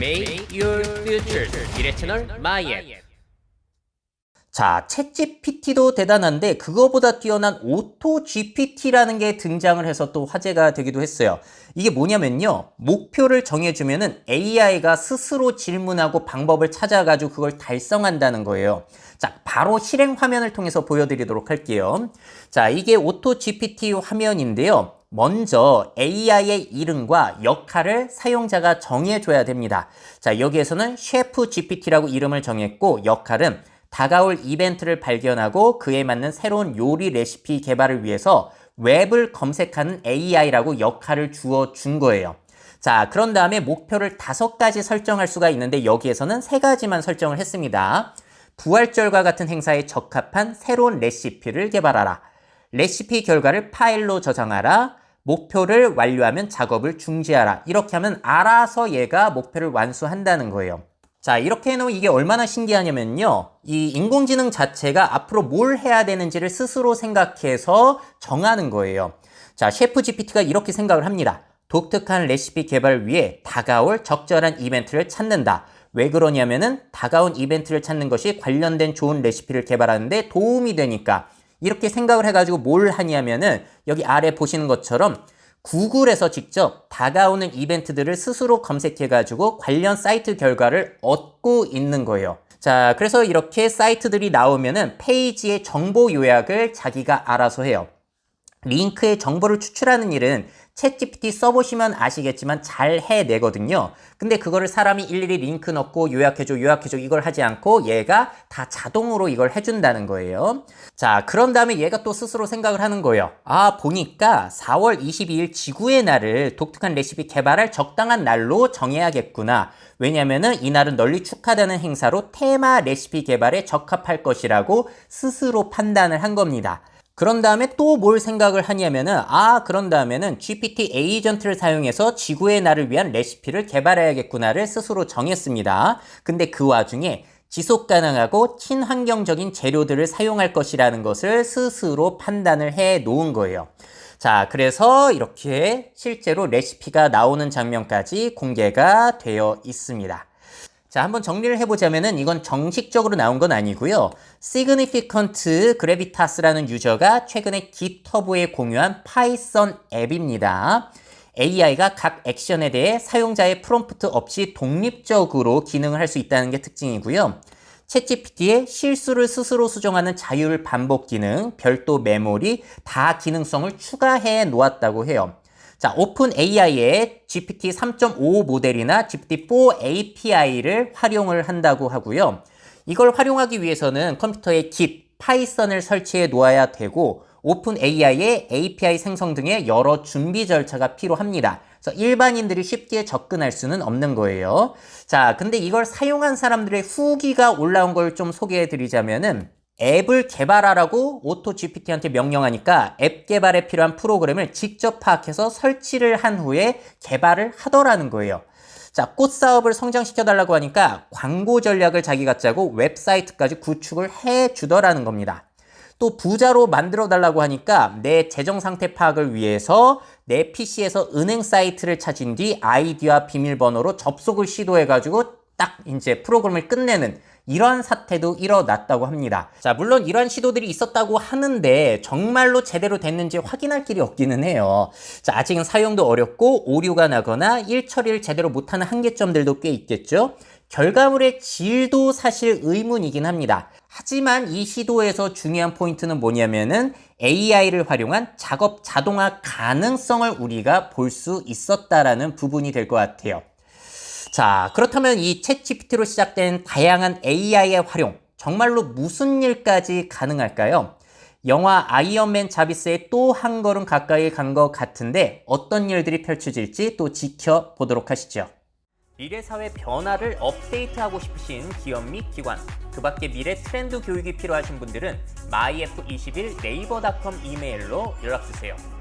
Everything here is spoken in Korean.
Make your future 미래 채널 마이앱 자, 챗GPT도 대단한데 그거보다 뛰어난 오토 GPT라는 게 등장을 해서 또 화제가 되기도 했어요. 이게 뭐냐면요. 목표를 정해주면은 AI가 스스로 질문하고 방법을 찾아가지고 그걸 달성한다는 거예요. 자, 바로 실행 화면을 통해서 보여드리도록 할게요. 자, 이게 오토 GPT 화면인데요. 먼저 AI의 이름과 역할을 사용자가 정해줘야 됩니다. 자, 여기에서는 셰프 GPT라고 이름을 정했고 역할은 다가올 이벤트를 발견하고 그에 맞는 새로운 요리 레시피 개발을 위해서 웹을 검색하는 AI라고 역할을 주어 준 거예요. 자, 그런 다음에 목표를 다섯 가지 설정할 수가 있는데 여기에서는 세 가지만 설정을 했습니다. 부활절과 같은 행사에 적합한 새로운 레시피를 개발하라. 레시피 결과를 파일로 저장하라. 목표를 완료하면 작업을 중지하라. 이렇게 하면 알아서 얘가 목표를 완수한다는 거예요. 자, 이렇게 해놓으면 이게 얼마나 신기하냐면요. 이 인공지능 자체가 앞으로 뭘 해야 되는지를 스스로 생각해서 정하는 거예요. 자, 셰프 GPT가 이렇게 생각을 합니다. 독특한 레시피 개발을 위해 다가올 적절한 이벤트를 찾는다. 왜 그러냐면은 다가온 이벤트를 찾는 것이 관련된 좋은 레시피를 개발하는데 도움이 되니까 이렇게 생각을 해가지고 뭘 하냐면은 여기 아래 보시는 것처럼 구글에서 직접 다가오는 이벤트들을 스스로 검색해가지고 관련 사이트 결과를 얻고 있는 거예요. 자, 그래서 이렇게 사이트들이 나오면은 페이지의 정보 요약을 자기가 알아서 해요. 링크의 정보를 추출하는 일은 챗GPT 써보시면 아시겠지만 잘 해내거든요. 근데 그거를 사람이 일일이 링크 넣고 요약해줘, 요약해줘 이걸 하지 않고 얘가 다 자동으로 이걸 해준다는 거예요. 자, 그런 다음에 얘가 또 스스로 생각을 하는 거예요. 아, 보니까 4월 22일 지구의 날을 독특한 레시피 개발할 적당한 날로 정해야겠구나. 왜냐면은 이날은 널리 축하되는 행사로 테마 레시피 개발에 적합할 것이라고 스스로 판단을 한 겁니다. 그런 다음에 또 뭘 생각을 하냐면은 아 그런 다음에는 GPT 에이전트를 사용해서 지구의 날을 위한 레시피를 개발해야겠구나를 스스로 정했습니다. 근데 그 와중에 지속 가능하고 친환경적인 재료들을 사용할 것이라는 것을 스스로 판단을 해 놓은 거예요. 자, 그래서 이렇게 실제로 레시피가 나오는 장면까지 공개가 되어 있습니다. 자, 한번 정리를 해보자면은 이건 정식적으로 나온 건 아니고요. Significant Gravitas라는 유저가 최근에 GitHub에 공유한 파이썬 앱입니다. AI가 각 액션에 대해 사용자의 프롬프트 없이 독립적으로 기능을 할 수 있다는 게 특징이고요. 챗GPT의 실수를 스스로 수정하는 자율 반복 기능, 별도 메모리, 다 기능성을 추가해 놓았다고 해요. 자, 오픈 AI의 GPT 3.5 모델이나 GPT-4 API를 활용을 한다고 하고요. 이걸 활용하기 위해서는 컴퓨터에 Git, 파이썬을 설치해 놓아야 되고 오픈 AI의 API 생성 등의 여러 준비 절차가 필요합니다. 그래서 일반인들이 쉽게 접근할 수는 없는 거예요. 자, 근데 이걸 사용한 사람들의 후기가 올라온 걸 좀 소개해 드리자면은 앱을 개발하라고 오토 GPT한테 명령하니까 앱 개발에 필요한 프로그램을 직접 파악해서 설치를 한 후에 개발을 하더라는 거예요. 자, 꽃 사업을 성장시켜 달라고 하니까 광고 전략을 자기가 짜고 웹사이트까지 구축을 해 주더라는 겁니다. 또 부자로 만들어 달라고 하니까 내 재정 상태 파악을 위해서 내 PC에서 은행 사이트를 찾은 뒤 아이디와 비밀번호로 접속을 시도해 가지고 딱 이제 프로그램을 끝내는 이러한 사태도 일어났다고 합니다. 자, 물론 이러한 시도들이 있었다고 하는데 정말로 제대로 됐는지 확인할 길이 없기는 해요. 자, 아직은 사용도 어렵고 오류가 나거나 일 처리를 제대로 못하는 한계점들도 꽤 있겠죠. 결과물의 질도 사실 의문이긴 합니다. 하지만 이 시도에서 중요한 포인트는 뭐냐면은 AI를 활용한 작업 자동화 가능성을 우리가 볼 수 있었다라는 부분이 될 것 같아요. 자, 그렇다면 이 챗GPT로 시작된 다양한 AI의 활용, 정말로 무슨 일까지 가능할까요? 영화 아이언맨 자비스의 또한 걸음 가까이 간 것 같은데 어떤 일들이 펼쳐질지 또 지켜보도록 하시죠. 미래 사회 변화를 업데이트하고 싶으신 기업 및 기관, 그 밖에 미래 트렌드 교육이 필요하신 분들은 myf21 네이버닷컴 이메일로 연락주세요.